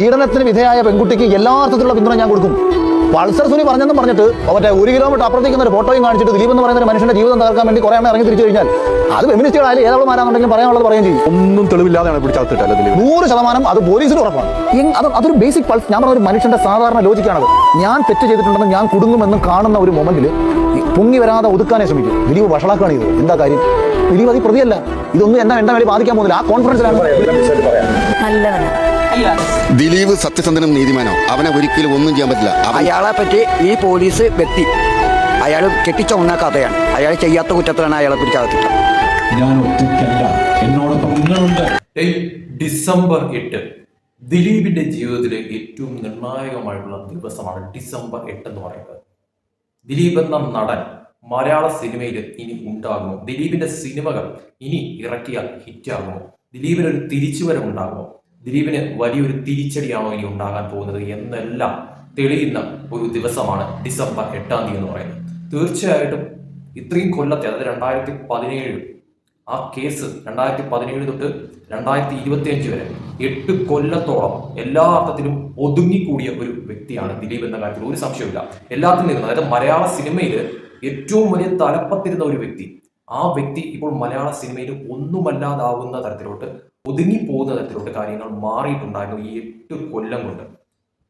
പീഡനത്തിന് വിധേയായ പെൺകുട്ടിക്ക് എല്ലാ അർത്ഥത്തിലുള്ള പിന്തുണ ഞാൻ കൊടുക്കും. പൾസർ സുനി പറഞ്ഞെന്നും പറഞ്ഞിട്ട് മറ്റേ ഒരു കിലോമീറ്റർ അപ്പുറത്തേക്ക് ഒരു ഫോട്ടോയും കാണിച്ചിട്ട് ദിലീപ് എന്ന് പറയുന്ന ഒരു മനുഷ്യന്റെ ജീവിതം തകർക്കാൻ വേണ്ടി കുറെ എണ്ണം ഇറങ്ങി തിരിച്ചു കഴിഞ്ഞാൽ അത് ഫെമിനിസ്റ്റുകളായാലും ഏതാളുമാരാണെന്നുണ്ടെങ്കിലും പറയാനുള്ളത് പറയുകയും ചെയ്യും. ഒന്നും തെളിവില്ലാതെയാണ് പിടിച്ചാൽ ദിലീപ്? നൂറ് ശതമാനം അത് പോലീസിന് ഉറപ്പാണ്. അത് അതൊരു ബേസിക് പൾസ് ഞാൻ പറഞ്ഞ ഒരു മനുഷ്യന്റെ സാധാരണ ലോജിക്കാണത് ഞാൻ തെറ്റ് ചെയ്തിട്ടുണ്ടെന്ന് ഞാൻ കുടുങ്ങുമെന്നും കാണുന്ന ഒരു മൊമെന്റിൽ പൊങ്ങി വരാതെ ഒതുക്കാനേ ശ്രമിക്കും. ദിലീപ് വഷളാക്കാണ് ഇത്. എന്താ കാര്യം? ദിലീപ് അത് പ്രതിയല്ല. ഇതൊന്നും എന്താ എന്താ വേണ്ടി ബാധിക്കാൻ പോകുന്നില്ല. ആ കോൺഫിഡൻസിലാണ് നല്ലവനാണ് ദിലീപ് സത്യസന്ധനും നീതിമാനോ? അവനെ ഒരിക്കലും ഒന്നും ചെയ്യാൻ പറ്റില്ല. അയാളെ പറ്റി ഈ പോലീസ് വ്യക്തി അയാൾ കെട്ടിച്ചൊന്ന കഥയാണ് അയാൾ ചെയ്യാത്ത കുറ്റത്തിലാണ് അയാളെ പിടിച്ചകത്തിട്ടത് ഞാൻ ഒറ്റയ്ക്കല്ല. എന്നോടൊപ്പം നിങ്ങളുണ്ട്. ഡിസംബർ എട്ട്. ദിലീപിന്റെ ജീവിതത്തിലെ ഏറ്റവും നിർണായകമായിട്ടുള്ള ദിവസമാണ് ഡിസംബർ എട്ട് എന്ന് പറയുന്നത്. ദിലീപ് എന്ന നടൻ മലയാള സിനിമയിൽ ഇനി ഉണ്ടാകുമോ ദിലീപിന്റെ സിനിമകൾ ഇനി ഇറക്കിയാൽ ഹിറ്റാകുമോ ദിലീപിന് ഒരു തിരിച്ചുവരവ് ഉണ്ടാകുമോ ദിലീപിന് വലിയൊരു തിരിച്ചടിയാണോ ഇനി ഉണ്ടാകാൻ പോകുന്നത് എന്നെല്ലാം തെളിയുന്ന ഒരു ദിവസമാണ് ഡിസംബർ എട്ടാം തീയതി എന്ന് പറയുന്നത്. തീർച്ചയായിട്ടും ഇത്രയും കൊല്ലത്തെ അതായത് രണ്ടായിരത്തി പതിനേഴ് ആ കേസ് രണ്ടായിരത്തി പതിനേഴ് തൊട്ട് രണ്ടായിരത്തി ഇരുപത്തി അഞ്ച് വരെ എട്ട് കൊല്ലത്തോളം എല്ലാ അർത്ഥത്തിലും ഒതുങ്ങിക്കൂടിയ ഒരു വ്യക്തിയാണ് ദിലീപ് എന്ന കാര്യത്തിൽ ഒരു സംശയമില്ല എല്ലാത്തിൽ നിന്നും അതായത് മലയാള സിനിമയിൽ ഏറ്റവും വലിയ തലപ്പത്തിരുന്ന ഒരു വ്യക്തി ആ വ്യക്തി ഇപ്പോൾ മലയാള സിനിമയിൽ ഒന്നുമല്ലാതാവുന്ന തരത്തിലോട്ട് ഒതുങ്ങിപ്പോകുന്ന തരത്തിലോട്ട് കാര്യങ്ങൾ മാറിയിട്ടുണ്ടായിരുന്നു ഈ എട്ട് കൊല്ലം കൊണ്ട്.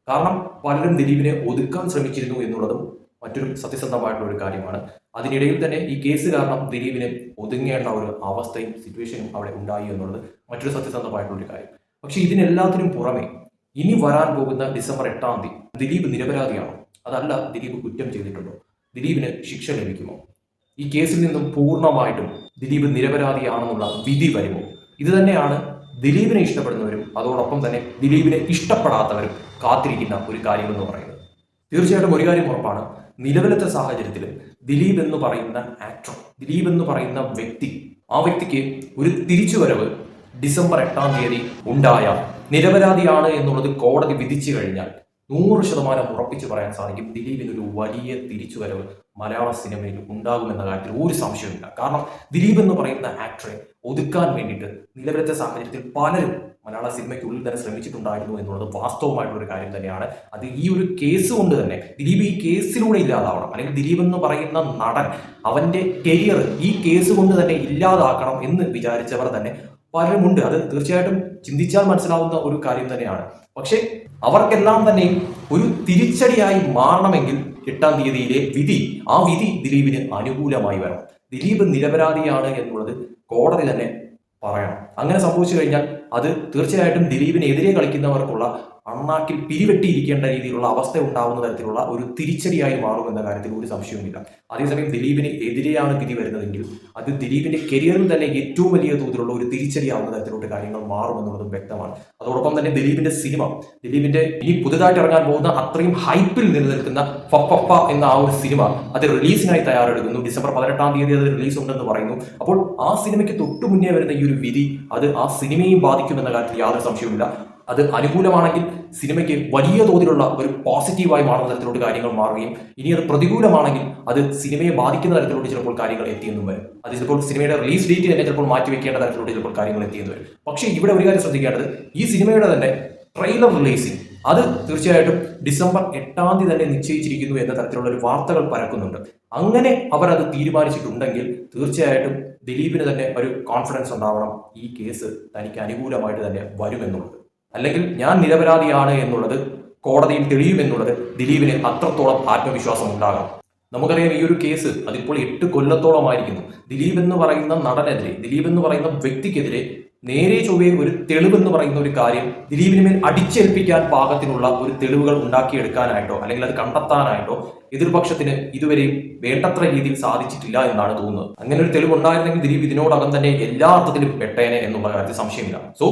കാരണം പലരും ദിലീപിനെ ഒതുക്കാൻ ശ്രമിച്ചിരുന്നു എന്നുള്ളതും മറ്റൊരു സത്യസന്ധമായിട്ടുള്ള ഒരു കാര്യമാണ്. അതിനിടയിൽ തന്നെ ഈ കേസ് കാരണം ദിലീപിനെ ഒതുങ്ങേണ്ട ഒരു അവസ്ഥയും സിറ്റുവേഷനും അവിടെ ഉണ്ടായി എന്നുള്ളത് മറ്റൊരു സത്യസന്ധമായിട്ടുള്ള ഒരു കാര്യം. പക്ഷെ ഇതിനെല്ലാത്തിനും പുറമെ ഇനി വരാൻ പോകുന്ന ഡിസംബർ എട്ടാം തീയതി ദിലീപ് നിരപരാധിയാണോ? അതല്ല ദിലീപ് കുറ്റം ചെയ്തിട്ടുണ്ടോ? ദിലീപിന് ശിക്ഷ ലഭിക്കുമോ? ഈ കേസിൽ നിന്നും പൂർണമായിട്ടും ദിലീപ് നിരപരാധിയാണെന്നുള്ള വിധി വരുമോ? ഇത് തന്നെയാണ് ദിലീപിനെ ഇഷ്ടപ്പെടുന്നവരും അതോടൊപ്പം തന്നെ ദിലീപിനെ ഇഷ്ടപ്പെടാത്തവരും കാത്തിരിക്കുന്ന ഒരു കാര്യം എന്ന് പറയുന്നത്. തീർച്ചയായിട്ടും ഒരു കാര്യം ഉറപ്പാണ്. നിലവിലത്തെ സാഹചര്യത്തിൽ ദിലീപ് എന്ന് പറയുന്ന ആക്ടർ ദിലീപ് എന്ന് പറയുന്ന വ്യക്തി ആ വ്യക്തിക്ക് ഒരു തിരിച്ചുവരവ് ഡിസംബർ എട്ടാം തീയതി ഉണ്ടായാൽ നിരപരാധിയാണ് എന്നുള്ളത് കോടതി വിധിച്ചു കഴിഞ്ഞാൽ നൂറ് ശതമാനം ഉറപ്പിച്ചു പറയാൻ സാധിക്കും ദിലീപിന് ഒരു വലിയ തിരിച്ചുവരവ് മലയാള സിനിമയിൽ ഉണ്ടാകുമെന്ന കാര്യത്തിൽ ഒരു സംശയമില്ല കാരണം ദിലീപ് എന്ന് പറയുന്ന ആക്ടറെ ഒതുക്കാൻ വേണ്ടിയിട്ട് നിലവിലത്തെ സാഹചര്യത്തിൽ പലരും മലയാള സിനിമയ്ക്കുള്ളിൽ തന്നെ ശ്രമിച്ചിട്ടുണ്ടായിരുന്നു എന്നുള്ളത് വാസ്തവമായിട്ടുള്ള ഒരു കാര്യം തന്നെയാണ്. അത് ഈ ഒരു കേസ് കൊണ്ട് തന്നെ ദിലീപ് ഈ കേസിലൂടെ ഇല്ലാതാവണം. അല്ലെങ്കിൽ ദിലീപ് എന്ന് പറയുന്ന നടൻ അവന്റെ കരിയർ ഈ കേസ് കൊണ്ട് തന്നെ ഇല്ലാതാക്കണം എന്ന് വിചാരിച്ചവർ തന്നെ പലരുമുണ്ട് അത് തീർച്ചയായിട്ടും ചിന്തിച്ചാൽ മനസ്സിലാവുന്ന ഒരു കാര്യം തന്നെയാണ്. പക്ഷെ അവർക്കെല്ലാം തന്നെ ഒരു തിരിച്ചടിയായി മാറണമെങ്കിൽ എട്ടാം തീയതിയിലെ വിധി ആ വിധി ദിലീപിന് അനുകൂലമായി വരണം. ദിലീപ് നിരപരാധിയാണ് എന്നുള്ളത് കോടതി തന്നെ പറയണം. അങ്ങനെ സംഭവിച്ചു കഴിഞ്ഞാൽ അത് തീർച്ചയായിട്ടും ദിലീപിനെതിരെ കളിക്കുന്നവർക്കുള്ള അണ്ണാക്കിൽ പിരിവെട്ടിയിരിക്കേണ്ട രീതിയിലുള്ള അവസ്ഥ ഉണ്ടാവുന്ന തരത്തിലുള്ള ഒരു തിരിച്ചടിയായി മാറും എന്ന കാര്യത്തിൽ ഒരു സംശയവുമില്ല. അതേസമയം ദിലീപിന് എതിരെയാണ് വിധി വരുന്നതെങ്കിൽ അത് ദിലീപിന്റെ കരിയറിൽ തന്നെ ഏറ്റവും വലിയ തോതിലുള്ള ഒരു തിരിച്ചടിയാവുന്ന തരത്തിലോട്ട് കാര്യങ്ങൾ മാറുമെന്നുള്ളതും വ്യക്തമാണ്. അതോടൊപ്പം തന്നെ ദിലീപിന്റെ സിനിമ ദിലീപിന്റെ ഇനി പുതുതായിട്ട് ഇറങ്ങാൻ പോകുന്ന അത്രയും ഹൈപ്പിൽ നിലനിൽക്കുന്ന ഫപ്പ എന്ന ആ ഒരു സിനിമ അത് റിലീസിനായി തയ്യാറെടുക്കുന്നു. ഡിസംബർ പതിനെട്ടാം തീയതി അത് റിലീസ് ഉണ്ടെന്ന് പറയുന്നു. അപ്പോൾ ആ സിനിമയ്ക്ക് തൊട്ടു മുന്നേ വരുന്ന ഈ ഒരു വിധി അത് ആ സിനിമയും ബാധിക്കുമെന്ന കാര്യത്തിൽ യാതൊരു സംശയവുമില്ല. അത് അനുകൂലമാണെങ്കിൽ സിനിമയ്ക്ക് വലിയ തോതിലുള്ള ഒരു പോസിറ്റീവായി മാറുന്ന തരത്തിലോട്ട് കാര്യങ്ങൾ മാറുകയും ഇനി അത് പ്രതികൂലമാണെങ്കിൽ അത് സിനിമയെ ബാധിക്കുന്ന തരത്തിലോട്ട് ചിലപ്പോൾ കാര്യങ്ങൾ എത്തിയെന്നും വരും. അത് ചിലപ്പോൾ സിനിമയുടെ റിലീസ് ഡേറ്റ് തന്നെ ചിലപ്പോൾ മാറ്റിവെക്കേണ്ട തരത്തിലോട്ട് ചിലപ്പോൾ കാര്യങ്ങൾ എത്തിയെന്ന് വരും. പക്ഷേ ഇവിടെ ഒരു കാര്യം ശ്രദ്ധിക്കേണ്ടത് ഈ സിനിമയുടെ തന്നെ ട്രെയിലർ റിലീസിംഗ് അത് തീർച്ചയായിട്ടും ഡിസംബർ എട്ടാം തീയതി തന്നെ നിശ്ചയിച്ചിരിക്കുന്നു എന്ന തരത്തിലുള്ള ഒരു വാർത്തകൾ പരക്കുന്നുണ്ട്. അങ്ങനെ അവർ അത് തീരുമാനിച്ചിട്ടുണ്ടെങ്കിൽ തീർച്ചയായിട്ടും ദിലീപിന് തന്നെ ഒരു കോൺഫിഡൻസ് ഉണ്ടാവണം. ഈ കേസ് തനിക്ക് അനുകൂലമായിട്ട് തന്നെ വരുമെന്നുള്ളത്. അല്ലെങ്കിൽ ഞാൻ നിരപരാധിയാണ് എന്നുള്ളത് കോടതിയിൽ തെളിയുമെന്നുള്ളത് ദിലീപിന് അത്രത്തോളം ആത്മവിശ്വാസം ഉണ്ടാകാം. നമുക്കറിയാം ഈ ഒരു കേസ് അതിപ്പോൾ എട്ട് കൊല്ലത്തോളമായിരിക്കുന്നു. ദിലീപ് എന്ന് പറയുന്ന നടനെതിരെ ദിലീപ് എന്ന് പറയുന്ന വ്യക്തിക്കെതിരെ നേരെ ചൊവ്വേ ഒരു തെളിവെന്ന് പറയുന്ന ഒരു കാര്യം ദിലീപിന് മേൽ അടിച്ചേൽപ്പിക്കാൻ പാകത്തിനുള്ള ഒരു തെളിവുകൾ ഉണ്ടാക്കിയെടുക്കാനായിട്ടോ അല്ലെങ്കിൽ അത് കണ്ടെത്താനായിട്ടോ എതിർപക്ഷത്തിന് ഇതുവരെയും വേണ്ടത്ര രീതിയിൽ സാധിച്ചിട്ടില്ല എന്നാണ് തോന്നുന്നത്. അങ്ങനെ ഒരു തെളിവ് ഉണ്ടായിരുന്നെങ്കിൽ ദിലീപ് ഇതിനോടകം തന്നെ എല്ലാ അർത്ഥത്തിലും പെട്ടേനെ എന്നുള്ള കാര്യത്തിൽ സംശയമില്ല. സോ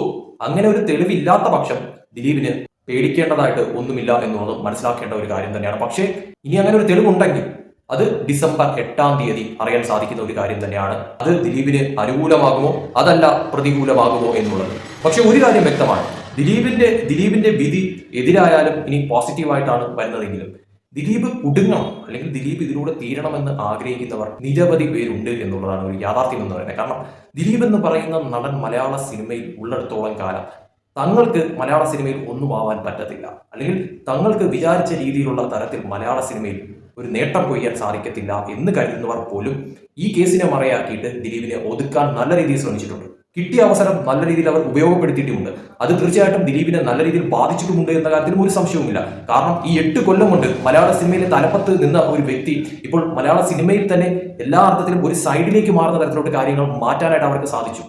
അങ്ങനെ ഒരു തെളിവില്ലാത്ത പക്ഷം ദിലീപിന് പേടിക്കേണ്ടതായിട്ട് ഒന്നുമില്ല എന്നുള്ളത് മനസ്സിലാക്കേണ്ട ഒരു കാര്യം തന്നെയാണ്. പക്ഷേ ഇനി അങ്ങനെ ഒരു തെളിവുണ്ടെങ്കിൽ അത് ഡിസംബർ എട്ടാം തീയതി അറിയാൻ സാധിക്കുന്ന ഒരു കാര്യം തന്നെയാണ്. അത് ദിലീപിന് അനുകൂലമാകുമോ? അതല്ല പ്രതികൂലമാകുമോ എന്നുള്ളത്. പക്ഷെ ഒരു കാര്യം വ്യക്തമാണ്. ദിലീപിന്റെ ദിലീപിന്റെ വിധി എതിരായാലും ഇനി പോസിറ്റീവായിട്ടാണ് വരുന്നതെങ്കിലും ദിലീപ് കുടുങ്ങണം അല്ലെങ്കിൽ ദിലീപ് ഇതിലൂടെ തീരണമെന്ന് ആഗ്രഹിക്കുന്നവർ നിരവധി പേരുണ്ട് എന്നുള്ളതാണ് ഒരു യാഥാർത്ഥ്യം എന്ന് പറയുന്നത്. കാരണം ദിലീപ് എന്ന് പറയുന്ന നടൻ മലയാള സിനിമയിൽ ഉള്ളിടത്തോളം കാലം തങ്ങൾക്ക് മലയാള സിനിമയിൽ ഒന്നും ആവാൻ പറ്റത്തില്ല. അല്ലെങ്കിൽ തങ്ങൾക്ക് വിചാരിച്ച രീതിയിലുള്ള തരത്തിൽ മലയാള സിനിമയിൽ ഒരു നേട്ടം കൊയ്യാൻ സാധിക്കത്തില്ല എന്ന് കരുതുന്നവർ പോലും ഈ കേസിനെ മറയാക്കിയിട്ട് ദിലീപിനെ ഒതുക്കാൻ നല്ല രീതിയിൽ ശ്രമിച്ചിട്ടുണ്ട്. കിട്ടിയ അവസരം നല്ല രീതിയിൽ അവർ ഉപയോഗപ്പെടുത്തിയിട്ടുമുണ്ട്. അത് തീർച്ചയായിട്ടും ദിലീപിനെ നല്ല രീതിയിൽ ബാധിച്ചിട്ടുമുണ്ട് എന്ന കാര്യത്തിലും ഒരു സംശയവുമില്ല. കാരണം ഈ എട്ട് കൊല്ലം കൊണ്ട് മലയാള സിനിമയിലെ തലപ്പത്ത് നിന്ന ഒരു വ്യക്തി ഇപ്പോൾ മലയാള സിനിമയിൽ തന്നെ എല്ലാ അർത്ഥത്തിലും ഒരു സൈഡിലേക്ക് മാറുന്ന തരത്തിലോട്ട് കാര്യങ്ങൾ മാറ്റാനായിട്ട് അവർക്ക് സാധിച്ചു.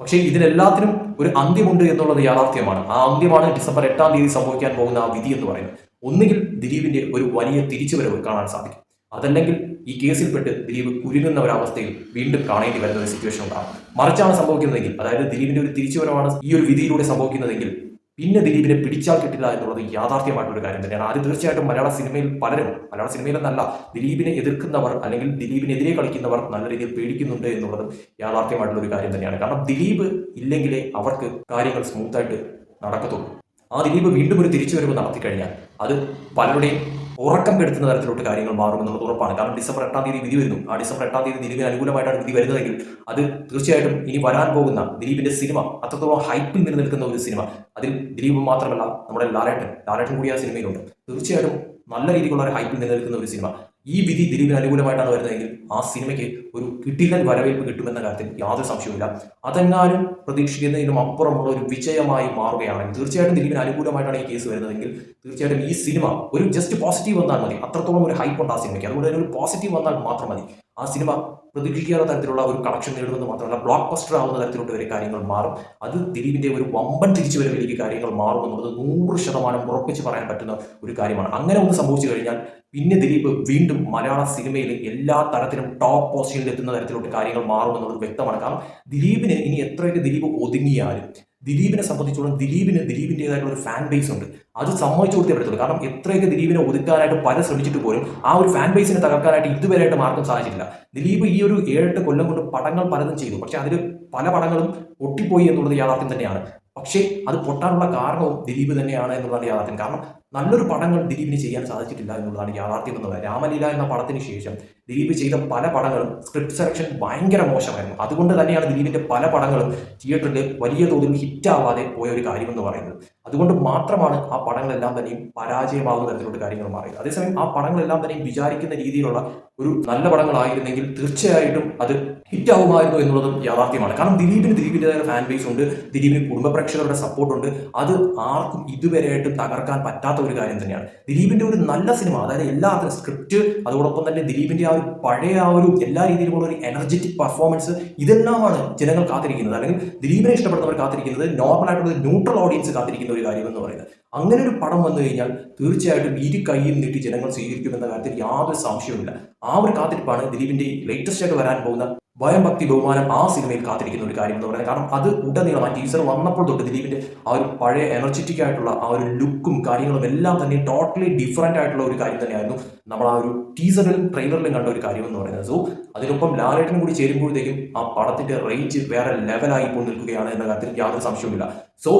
പക്ഷേ ഇതിനെല്ലാത്തിനും ഒരു അന്ത്യമുണ്ട് എന്നുള്ളത് യാഥാർത്ഥ്യമാണ്. ആ അന്ത്യമാണ് ഡിസംബർ എട്ടാം തീയതി സംഭവിക്കാൻ പോകുന്ന ആ വിധി എന്ന് പറയുന്നത്. ഒന്നുകിൽ ദിലീപിന്റെ ഒരു വലിയ തിരിച്ചുവരവ് കാണാൻ സാധിക്കും. അതല്ലെങ്കിൽ ഈ കേസിൽപ്പെട്ട് ദിലീപ് കുരുങ്ങുന്ന ഒരവസ്ഥയിൽ വീണ്ടും കാണേണ്ടി വരുന്ന ഒരു സിറ്റുവേഷൻ ഉണ്ടാകും മറിച്ചാണ് സംഭവിക്കുന്നതെങ്കിൽ അതായത് ദിലീപിന്റെ ഒരു തിരിച്ചുവരവാണ് ഈ ഒരു വിധിയിലൂടെ സംഭവിക്കുന്നതെങ്കിൽ പിന്നെ ദിലീപിനെ പിടിച്ചാൽ കിട്ടില്ല എന്നുള്ളത് യാഥാർത്ഥ്യമായിട്ടുള്ള ഒരു കാര്യം തന്നെയാണ്. അത് തീർച്ചയായിട്ടും മലയാള സിനിമയിൽ പലരും മലയാള സിനിമയിലെന്നല്ല ദിലീപിനെ എതിർക്കുന്നവർ അല്ലെങ്കിൽ ദിലീപിനെതിരെ കളിക്കുന്നവർ നല്ല രീതിയിൽ പേടിക്കുന്നുണ്ട് എന്നുള്ളത് യാഥാർത്ഥ്യമായിട്ടുള്ള ഒരു കാര്യം തന്നെയാണ്. കാരണം ദിലീപ് ഇല്ലെങ്കിലേ അവർക്ക് കാര്യങ്ങൾ സ്മൂത്തായിട്ട് നടക്കത്തുള്ളൂ. ആ ദിലീപ് വീണ്ടും ഒരു തിരിച്ചുവരവ് നടത്തി കഴിഞ്ഞാൽ അത് പലരുടെയും ഉറക്കം കെടുത്തുന്ന തരത്തിലോട്ട് കാര്യങ്ങൾ മാറുമെന്നുള്ളത് ഉറപ്പാണ്. കാരണം ഡിസംബർ എട്ടാം തീയതി വിധി വരുന്നു. ആ ഡിസംബർ എട്ടാം തീയതി ദിലീപിന് അനുകൂലമായിട്ടാണ് വിധി വരുന്നതെങ്കിൽ അത് തീർച്ചയായിട്ടും ഇനി വരാൻ പോകുന്ന ദിലീപിന്റെ സിനിമ അത്രത്തോളം ഹൈപ്പിൽ നിലനിൽക്കുന്ന ഒരു സിനിമ അതിൽ ദിലീപ് മാത്രമല്ല നമ്മുടെ ലാലേട്ടൻ. ലാലേട്ടൻ കൂടി ആ സിനിമയിലുണ്ട്. തീർച്ചയായിട്ടും നല്ല രീതിയിലുള്ള ഒരു ഹൈപ്പിൽ നിലനിൽക്കുന്ന ഒരു സിനിമ. ഈ വിധി ദിലീപിന് അനുകൂലമായിട്ടാണ് വരുന്നതെങ്കിൽ ആ സിനിമയ്ക്ക് ഒരു കിട്ടില്ലൻ വരവേൽപ്പ് കിട്ടുമെന്ന കാര്യത്തിൽ യാതൊരു സംശയവുമില്ല. അതെങ്ങാനും പ്രതീക്ഷിക്കുന്നതിനും അപ്പുറമുള്ള ഒരു വിജയമായി മാറുകയാണെങ്കിൽ തീർച്ചയായിട്ടും ദിലീപിന് അനുകൂലമായിട്ടാണ് ഈ കേസ് വരുന്നതെങ്കിൽ തീർച്ചയായിട്ടും ഈ സിനിമ ഒരു ജസ്റ്റ് പോസിറ്റീവ് വന്നാൽ മതി. അത്രത്തോളം ഒരു ഹൈപ്പ് ഉണ്ട് ആ സിനിമയ്ക്ക്. അതുകൊണ്ട് തന്നെ ഒരു പോസിറ്റീവ് വന്നാൽ മാത്രം മതി. ആ സിനിമ പ്രതീക്ഷിക്കാത്ത തരത്തിലുള്ള ഒരു കളക്ഷൻ നേടുമെന്ന് മാത്രമല്ല ബ്ലോക്ക് ബസ്റ്റർ ആവുന്ന തരത്തിലോട്ട് വരെ കാര്യങ്ങൾ മാറും. അത് ദിലീപിന്റെ ഒരു വമ്പൻ തിരിച്ചുവരവിലേക്ക് കാര്യങ്ങൾ മാറും എന്നുള്ളത് നൂറ് ശതമാനം ഉറപ്പിച്ച് പറയാൻ പറ്റുന്ന ഒരു കാര്യമാണ്. അങ്ങനെ ഒന്ന് സംഭവിച്ചു കഴിഞ്ഞാൽ പിന്നെ ദിലീപ് വീണ്ടും മലയാള സിനിമയിൽ എല്ലാ തരത്തിലും ടോപ്പ് പൊസിഷനിൽ എത്തുന്ന തരത്തിലോട്ട് കാര്യങ്ങൾ മാറും എന്നുള്ളത് വ്യക്തമാണ്. കാരണം ദിലീപിന് ഇനി എത്രയൊക്കെ ദിലീപ് ഒതുങ്ങിയാലും ദിലീപിനെ സംബന്ധിച്ചോളം ദിലീപിന് ദിലീപിന്റെതായിട്ടുള്ള ഒരു ഫാൻ ബേസ് ഉണ്ട്. അത് സമ്മതിച്ചു കൊടുത്തേ കാരണം എത്രയൊക്കെ ദിലീപിനെ ഒതുക്കാനായിട്ട് പല ശ്രമിച്ചിട്ട് പോലും ആ ഒരു ഫാൻ ബേസിനെ തകർക്കാനായിട്ട് ഇതുവരെയായിട്ട് മാർക്കും സാധിച്ചിട്ടില്ല. ദിലീപ് ഈ ഒരു ഏഴെട്ട് കൊല്ലം കൊണ്ട് പടങ്ങൾ പലതും ചെയ്തു. പക്ഷെ അതിൽ പല പടങ്ങളും പൊട്ടിപ്പോയി എന്നുള്ളത് യാഥാർത്ഥ്യം തന്നെയാണ്. പക്ഷേ അത് പൊട്ടാനുള്ള കാരണവും ദിലീപ് തന്നെയാണ് എന്നുള്ളതാണ് യാഥാർത്ഥ്യം. കാരണം നല്ലൊരു പടങ്ങൾ ദിലീപിന് ചെയ്യാൻ സാധിച്ചിട്ടില്ല എന്നുള്ളതാണ് യാഥാർത്ഥ്യം എന്നുള്ളത് രാമലീല എന്ന പടത്തിന് ശേഷം ദിലീപ് ചെയ്ത പല പടങ്ങളും സ്ക്രിപ്റ്റ് സെലക്ഷൻ ഭയങ്കര മോശമായിരുന്നു. അതുകൊണ്ട് തന്നെയാണ് ദിലീപിന്റെ പല പടങ്ങളും തിയേറ്ററിൽ വലിയ തോതിൽ ഹിറ്റാവാതെ പോയ ഒരു കാര്യമെന്ന് പറയുന്നത്. അതുകൊണ്ട് മാത്രമാണ് ആ പടങ്ങളെല്ലാം തന്നെയും പരാജയമാകുന്ന തരത്തിലുള്ള കാര്യങ്ങൾ മാറിയത്. അതേസമയം ആ പടങ്ങളെല്ലാം തന്നെയും വിചാരിക്കുന്ന രീതിയിലുള്ള ഒരു നല്ല പടങ്ങളായിരുന്നെങ്കിൽ തീർച്ചയായിട്ടും അത് ഹിറ്റാവുമായിരുന്നു എന്നുള്ളതും യാഥാർത്ഥ്യമാണ്. കാരണം ദിലീപിന് ദിലീപിന്റെതായ ഫാൻ ബേസ് ഉണ്ട് ദിലീപിന് കുടുംബ പ്രേക്ഷകരുടെ സപ്പോർട്ടുണ്ട് അത് ആർക്കും ഇതുവരെയായിട്ടും തകർക്കാൻ പറ്റാത്ത ഒരു കാര്യം തന്നെയാണ്. ദിലീപിന്റെ ഒരു നല്ല സിനിമ അതായത് എല്ലാ സ്ക്രിപ്റ്റ് അതോടൊപ്പം തന്നെ ദിലീപിന്റെ ആ ഒരു പഴയ ആ ഒരു എല്ലാ രീതിയിലുമുള്ള ഒരു എനർജറ്റിക് പെർഫോമൻസ് ഇതെല്ലാമാണ് ജനങ്ങൾ കാത്തിരിക്കുന്നത്. അല്ലെങ്കിൽ ദിലീപിനെ ഇഷ്ടപ്പെടുന്നവർ കാത്തിരിക്കുന്നത് നോർമൽ ആയിട്ടുള്ള ന്യൂട്രൽ ഓഡിയൻസ് കാത്തിരിക്കുന്ന ഒരു കാര്യം എന്ന് പറയുന്നത്. അങ്ങനെ ഒരു പടം വന്നു കഴിഞ്ഞാൽ തീർച്ചയായിട്ടും ഇരു കൈയും നീട്ടി ജനങ്ങൾ സ്വീകരിക്കുമെന്ന കാര്യത്തിൽ യാതൊരു സംശയവുമില്ല. ആ ഒരു കാത്തിരിപ്പാണ് ദിലീപിന്റെ ലേറ്റസ്റ്റ് ആയിട്ട് വരാൻ പോകുന്ന ഭയം ഭക്തി ബഹുമാനം ആ സിനിമയിൽ കാത്തിരിക്കുന്ന ഒരു കാര്യം എന്ന് പറയുന്നത് കാരണം അത് ഉടനീളം ആ ടീച്ചർ വന്നപ്പോൾ തൊട്ട് ദിലീപിന്റെ ആ ഒരു പഴയ എനർജറ്റിക് ആയിട്ടുള്ള ആ ഒരു ലുക്കും കാര്യങ്ങളും എല്ലാം തന്നെ ടോട്ടലി ഡിഫറെന്റ് ആയിട്ടുള്ള ഒരു കാര്യം തന്നെയായിരുന്നു നമ്മൾ ആ ഒരു ടീസറിലും ട്രെയിലറിലും കണ്ട ഒരു കാര്യം എന്ന് പറയുന്നത്. സോ അതിനൊപ്പം ലാലേട്ടനും കൂടി ചേരുമ്പോഴത്തേക്കും ആ പടത്തിന്റെ റേഞ്ച് വേറെ ലെവലായി ഇപ്പോൾ നിൽക്കുകയാണ് എന്ന കാര്യത്തിൽ യാതൊരു സംശയവുമില്ല. സോ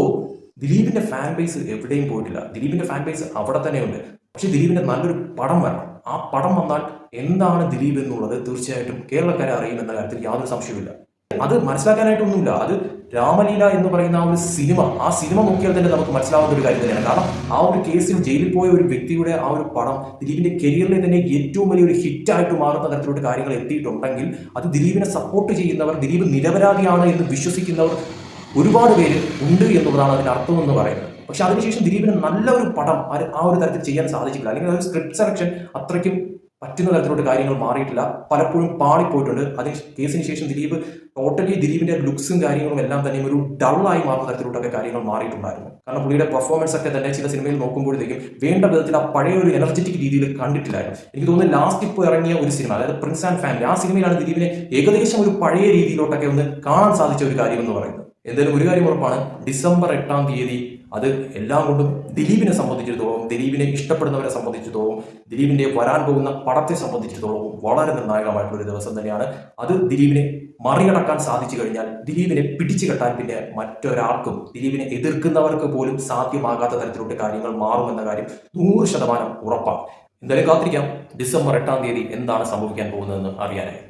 ദിലീപിന്റെ ഫാൻ ബേസ് എവിടെയും പോയിട്ടില്ല. ദിലീപിന്റെ ഫാൻ ബേസ് അവിടെ തന്നെയുണ്ട് പക്ഷെ ദിലീപിന്റെ നല്ലൊരു പടം വരണം. ആ പടം വന്നാൽ എന്താണ് ദിലീപ് എന്നുള്ളത് തീർച്ചയായിട്ടും കേരളക്കാരെ അറിയുമെന്ന കാര്യത്തിൽ യാതൊരു സംശയവുമില്ല. അത് മനസ്സിലാക്കാനായിട്ടൊന്നുമില്ല. അത് രാമലീല എന്ന് പറയുന്ന ആ ഒരു സിനിമ ആ സിനിമ നോക്കിയാൽ തന്നെ നമുക്ക് മനസ്സിലാവുന്ന ഒരു കാര്യം തന്നെയാണ്. കാരണം ആ ഒരു കേസിൽ ജയിലിൽ പോയ ഒരു വ്യക്തിയുടെ ആ ഒരു പടം ദിലീപിന്റെ കരിയറിലെ തന്നെ ഏറ്റവും വലിയൊരു ഹിറ്റായിട്ട് മാറുന്ന തരത്തിലുള്ള കാര്യങ്ങൾ എത്തിയിട്ടുണ്ടെങ്കിൽ അത് ദിലീപിനെ സപ്പോർട്ട് ചെയ്യുന്നവർ ദിലീപ് നിരപരാധിയാണ് എന്ന് വിശ്വസിക്കുന്നവർ ഒരുപാട് പേര് ഉണ്ട് എന്നുള്ളതാണ് അതിന്റെ അർത്ഥം എന്ന് പറയുന്നത്. പക്ഷെ അതിനുശേഷം ദിലീപിന് നല്ല ഒരു പടം ആ- ഒരു തരത്തിൽ ചെയ്യാൻ സാധിച്ചില്ല അല്ലെങ്കിൽ ഒരു സ്ക്രിപ്റ്റ് സെലക്ഷൻ അത്രയ്ക്കും പറ്റുന്ന തരത്തിലോട്ട് കാര്യങ്ങൾ മാറിയിട്ടില്ല. പലപ്പോഴും പാളിപ്പോയിട്ടുണ്ട്. അതിന് കേസിന് ശേഷം ദിലീപ് ടോട്ടലി ദിലീപിന്റെ ലുക്സും കാര്യങ്ങളും എല്ലാം തന്നെ ഒരു ഡള്ളായി മാറുന്ന തരത്തിലോട്ടൊക്കെ കാര്യങ്ങൾ മാറിയിട്ടുണ്ടായിരുന്നു. കാരണം പുള്ളിയുടെ പെർഫോമൻസ് ഒക്കെ തന്നെ ചില സിനിമയിൽ നോക്കുമ്പോഴത്തേക്കും വേണ്ട വിധത്തിൽ ആ പഴയ ഒരു എനർജറ്റിക് രീതിയിൽ കണ്ടിട്ടില്ലായിരുന്നു. എനിക്ക് തോന്നുന്നു ലാസ്റ്റ് ഇപ്പോൾ ഇറങ്ങിയ ഒരു സിനിമ അതായത് പ്രിൻസ് ആൻഡ് ഫാമിലി ആ സിനിമയിലാണ് ദിലീപിനെ ഏകദേശം ഒരു പഴയ രീതിയിലോട്ടൊക്കെ ഒന്ന് കാണാൻ സാധിച്ച ഒരു കാര്യം എന്ന് പറയുന്നത്. എന്തായാലും ഒരു കാര്യം ഉറപ്പാണ് ഡിസംബർ എട്ടാം തീയതി അത് എല്ലാം കൊണ്ടും ദിലീപിനെ സംബന്ധിച്ചിടത്തോളം ദിലീപിനെ ഇഷ്ടപ്പെടുന്നവരെ സംബന്ധിച്ചിടത്തോളം ദിലീപിന്റെ വരാൻ പോകുന്ന പടത്തെ സംബന്ധിച്ചിടത്തോളം വളരെ നിർണായകമായിട്ടുള്ള ഒരു ദിവസം തന്നെയാണ്. അത് ദിലീപിനെ മറികടക്കാൻ സാധിച്ചു കഴിഞ്ഞാൽ ദിലീപിനെ പിടിച്ചു കെട്ടാൻ പിന്നെ മറ്റൊരാൾക്കും ദിലീപിനെ എതിർക്കുന്നവർക്ക് പോലും സാധ്യമാകാത്ത തരത്തിലുള്ള കാര്യങ്ങൾ മാറുമെന്ന കാര്യം നൂറ് ശതമാനം ഉറപ്പാണ്. എന്തായാലും കാത്തിരിക്കാം. ഡിസംബർ എട്ടാം തീയതി എന്താണ് സംഭവിക്കാൻ പോകുന്നതെന്ന് അറിയാനായി.